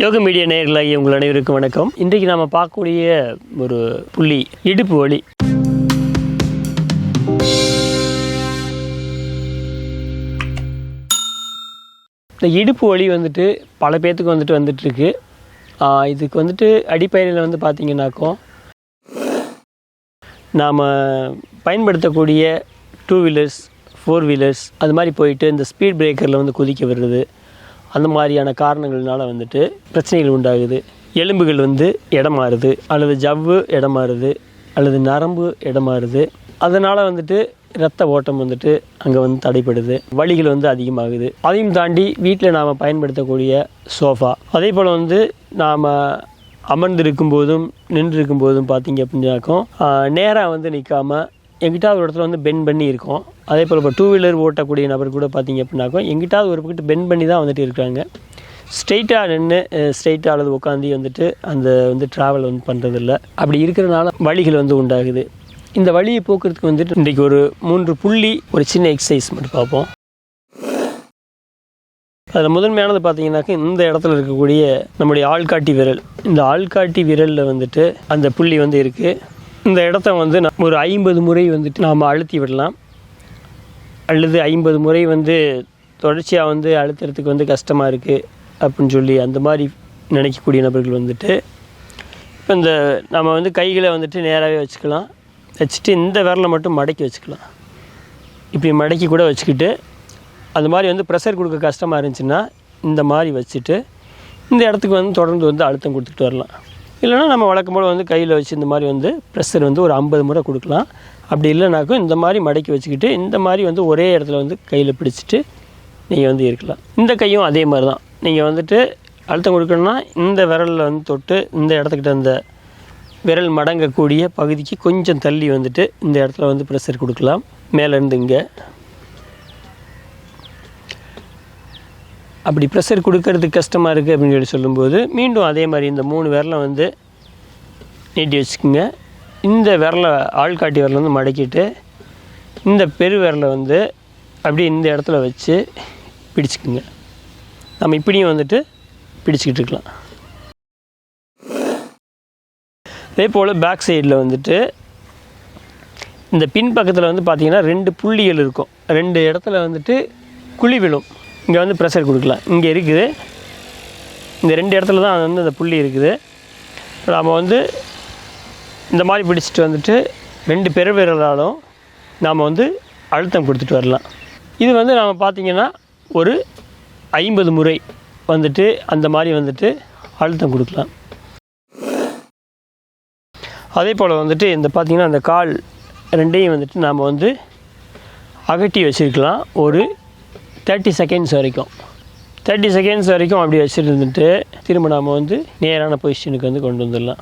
யோக மீடியா நேயர்களாகிய உங்கள் அனைவருக்கும் வணக்கம். இன்றைக்கு நாம் பார்க்கக்கூடிய ஒரு புள்ளி இடுப்பு வலி. இந்த இடுப்பு வலி வந்துட்டு பல பேர்த்துக்கு வந்துட்டு வந்துட்டுருக்கு. இதுக்கு வந்துட்டு அடிப்பயிரில் வந்து பார்த்திங்கனாக்கும் நாம் பயன்படுத்தக்கூடிய டூ வீலர்ஸ் ஃபோர் வீலர்ஸ் அது மாதிரி போயிட்டு இந்த ஸ்பீட் பிரேக்கரில் வந்து குதிக்க வருது அந்த மாதிரியான காரணங்கள்னால வந்துட்டு பிரச்சனைகள் உண்டாகுது. எலும்புகள் வந்து இடம் மாறுது அல்லது ஜவ்வு இடம் மாறுது அல்லது நரம்பு இடம் மாறுது. அதனால் வந்துட்டு ரத்த ஓட்டம் வந்துட்டு அங்கே வந்து தடைப்படுது வலிகள் வந்து அதிகமாகுது. அதையும் தாண்டி வீட்டில் நாம் பயன்படுத்தக்கூடிய சோஃபா. அதே போல் வந்து நாம் அமர்ந்திருக்கும் போதும் நின்று இருக்கும் போதும் பார்த்தீங்க அப்படின்னாக்கும் நேராக வந்து நிற்காம எங்கிட்டாவது ஒரு இடத்துல வந்து பெண்ட் பண்ணி இருக்கும். அதே போல் இப்போ டூ வீலர் ஓட்டக்கூடிய நபர் கூட பார்த்தீங்க அப்படின்னாக்கோ எங்கிட்டாவது ஒரு பக்கத்து பெண்ட் பண்ணி தான் வந்துட்டு இருக்காங்க. ஸ்ட்ரெயிட்டாக நின்று ஸ்ட்ரெயிட்டாக அல்லது உட்காந்து வந்துட்டு அந்த வந்து ட்ராவல் வந்து பண்ணுறதில்ல அப்படி இருக்கிறனால வழிகள் வந்து உண்டாகுது. இந்த வழியை போக்குறதுக்கு வந்துட்டு இன்றைக்கி ஒரு மூன்று புள்ளி ஒரு சின்ன எக்ஸசைஸ் மட்டும் பார்ப்போம். அதில் முதன்மையானது பார்த்தீங்கன்னாக்கா இந்த இடத்துல இருக்கக்கூடிய நம்முடைய ஆள்காட்டி விரல். இந்த ஆள்காட்டி விரலில் வந்துட்டு அந்த புள்ளி வந்து இருக்குது இந்த இடத்த வந்து நான் ஒரு ஐம்பது முறை வந்துட்டு நாம் அழுத்தி விடலாம். அல்லது ஐம்பது முறை வந்து தொடர்ச்சியாக வந்து அழுத்துறதுக்கு வந்து கஷ்டமாக இருக்குது அப்படின்னு சொல்லி அந்த மாதிரி நினைக்கக்கூடிய நபர்கள் வந்துட்டு இப்போ இந்த நம்ம வந்து கைகளை வந்துட்டு நேராகவே வச்சுக்கலாம். வச்சுட்டு இந்த விரலை மட்டும் மடக்கி வச்சுக்கலாம். இப்படி மடக்கி கூட வச்சுக்கிட்டு அந்த மாதிரி வந்து ப்ரெஷர் கொடுக்க கஷ்டமாக இருந்துச்சுன்னா இந்த மாதிரி வச்சுட்டு இந்த இடத்துக்கு வந்து தொடர்ந்து வந்து அழுத்தம் கொடுத்துட்டு வரலாம். இல்லைன்னா நம்ம வழக்கம் போல் வந்து கையில் வச்சு இந்த மாதிரி வந்து ப்ரெஷர் வந்து ஒரு ஐம்பது முறை கொடுக்கலாம். அப்படி இல்லைனாக்கும் இந்த மாதிரி மடக்கி வச்சுக்கிட்டு இந்த மாதிரி வந்து ஒரே இடத்துல வந்து கையில் பிடிச்சிட்டு நீங்கள் வந்து இருக்கலாம். இந்த கையும் அதே மாதிரி தான். நீங்கள் வந்துட்டு அழுத்தம் கொடுக்கணும்னா இந்த விரலில் வந்து தொட்டு இந்த இடத்துக்கிட்ட அந்த விரல் மடங்கக்கூடிய பகுதிக்கு கொஞ்சம் தள்ளி வந்துட்டு இந்த இடத்துல வந்து ப்ரெஷர் கொடுக்கலாம். மேலேருந்து இங்கே. அப்படி ப்ரெஷர் கொடுக்கறதுக்கு கஷ்டமாக இருக்குது அப்படின்னு சொல்லி சொல்லும்போது மீண்டும் அதே மாதிரி இந்த மூணு விரலை வந்து நீட்டி வச்சுக்கோங்க. இந்த விரலை ஆள்காட்டி விரலை வந்து மடக்கிட்டு இந்த பெரு விரலை வந்து அப்படியே இந்த இடத்துல வச்சு பிடிச்சிக்குங்க. நம்ம இப்படியும் வந்துட்டு பிடிச்சிக்கிட்டு இருக்கலாம். அதே போல் பேக் சைடில் வந்துட்டு இந்த பின் பக்கத்தில் வந்து பார்த்திங்கன்னா ரெண்டு புள்ளிகள் இருக்கும். ரெண்டு இடத்துல வந்துட்டு குழி விழும். இங்கே வந்து ப்ரெஷர் கொடுக்கலாம் இங்கே இருக்குது. இந்த ரெண்டு இடத்துல தான் வந்து அந்த புள்ளி இருக்குது. நாம் வந்து இந்த மாதிரி பிடிச்சிட்டு வந்துட்டு ரெண்டு பெருவிரலாலும் நாம் வந்து அழுத்தம் கொடுத்துட்டு வரலாம். இது வந்து நாம் பார்த்திங்கன்னா ஒரு ஐம்பது முறை வந்துட்டு அந்த மாதிரி வந்துட்டு அழுத்தம் கொடுக்கலாம். அதே போல் வந்துட்டு இந்த பார்த்திங்கன்னா அந்த கால் ரெண்டையும் வந்துட்டு நாம் வந்து அகட்டி வச்சுருக்கலாம். ஒரு தேர்ட்டி செகண்ட்ஸ் வரைக்கும். தேர்ட்டி செகண்ட்ஸ் வரைக்கும் அப்படி வச்சுருந்துட்டு திரும்ப நாம் வந்து நேரான பொசிஷனுக்கு வந்து கொண்டு வந்துடலாம்.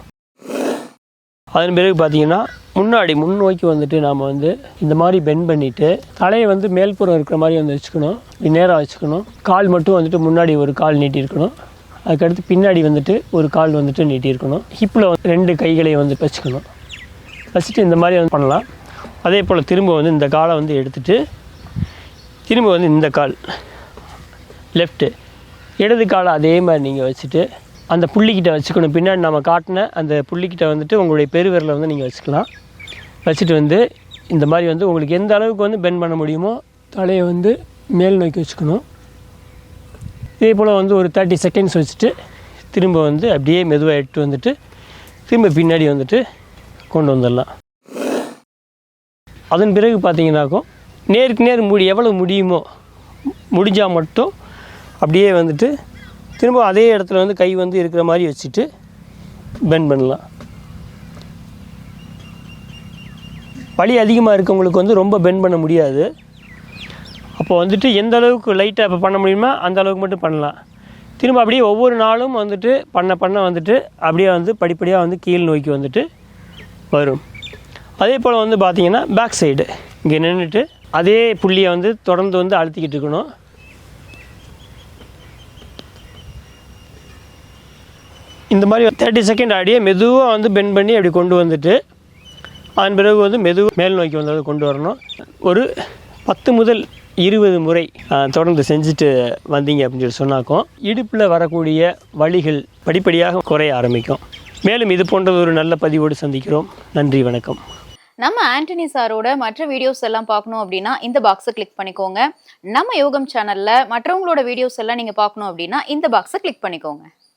அதன் பிறகு பார்த்தீங்கன்னா முன்னாடி முன்னோக்கி வந்துட்டு நாம் வந்து இந்த மாதிரி பெண்ட் பண்ணிவிட்டு தலையை வந்து மேல்புறம் இருக்கிற மாதிரி வந்து வச்சுக்கணும். இப்படி நேராக வச்சுக்கணும். கால் மட்டும் வந்துட்டு முன்னாடி ஒரு கால் நீட்டியிருக்கணும். அதுக்கடுத்து பின்னாடி வந்துட்டு ஒரு கால் வந்துட்டு நீட்டியிருக்கணும். ஹிப்பில் ஹிப்பில் ரெண்டு கைகளை வந்து வச்சுக்கணும். வச்சுட்டு இந்த மாதிரி வந்து பண்ணலாம். அதே போல் திரும்ப வந்து இந்த காலை வந்து எடுத்துகிட்டு திரும்ப வந்து இந்த கால் லெஃப்ட்டு இடது காலை அதே மாதிரி நீங்கள் வச்சுட்டு அந்த புள்ளிக்கிட்ட வச்சுக்கணும். பின்னாடி நம்ம காட்டின அந்த புள்ளிக்கிட்ட வந்துட்டு உங்களுடைய பெருவிரலை வந்து நீங்கள் வச்சுக்கலாம். வச்சுட்டு வந்து இந்த மாதிரி வந்து உங்களுக்கு எந்த அளவுக்கு வந்து பெண்ட் பண்ண முடியுமோ தலையை வந்து மேல் நோக்கி வச்சுக்கணும். இதே போல் வந்து ஒரு தேர்ட்டி செகண்ட்ஸ் வச்சுட்டு திரும்ப வந்து அப்படியே மெதுவாக எடுத்து வந்துட்டு திரும்ப பின்னாடி வந்துட்டு கொண்டு வந்துடலாம். அதன் பிறகு பார்த்தீங்கன்னாக்கும் நேருக்கு நேர் முடி எவ்வளோ முடியுமோ முடிஞ்சால் மட்டும் அப்படியே வந்துட்டு திரும்ப அதே இடத்துல வந்து கை வந்து இருக்கிற மாதிரி வச்சுட்டு பெண்ட் பண்ணலாம். வலி அதிகமாக இருக்கவங்களுக்கு வந்து ரொம்ப பெண்ட் பண்ண முடியாது. அப்போ வந்துட்டு எந்த அளவுக்கு லைட்டாக இப்போ பண்ண முடியுமோ அந்த அளவுக்கு மட்டும் பண்ணலாம். திரும்ப அப்படியே ஒவ்வொரு நாளும் வந்துட்டு பண்ண பண்ண வந்துட்டு அப்படியே வந்து படிப்படியாக வந்து கீழ் நோக்கி வந்துட்டு வரும். அதே போல் வந்து பார்த்திங்கன்னா பேக் சைடு இங்கே நின்றுட்டு அதே புள்ளியை வந்து தொடர்ந்து வந்து அழுத்திக்கிட்டு இருக்கணும். இந்த மாதிரி தேர்ட்டி செகண்ட் ஆடியே மெதுவாக வந்து பெண்ட் பண்ணி அப்படி கொண்டு வந்துட்டு அதன் பிறகு வந்து மெதுவாக மேல் நோக்கி வந்து கொண்டு வரணும். ஒரு பத்து முதல் இருபது முறை தொடர்ந்து செஞ்சுட்டு வந்தீங்க அப்படின்னு சொல்லி சொன்னாக்கும் இடுப்பில் வரக்கூடிய வழிகள் படிப்படியாக குறைய ஆரம்பிக்கும். மேலும் இது போன்ற ஒரு நல்ல பதிவோடு சந்திக்கிறோம். நன்றி வணக்கம். நம்ம ஆண்டனி சாரோட மற்ற வீடியோஸ் எல்லாம் பார்க்கணும் அப்படின்னா இந்த பாக்ஸை கிளிக் பண்ணிக்கோங்க. நம்ம யோகம் சேனல்ல மற்றவங்களோட வீடியோஸ் எல்லாம் நீங்க பார்க்கணும் அப்படின்னா இந்த பாக்ஸை கிளிக் பண்ணிக்கோங்க.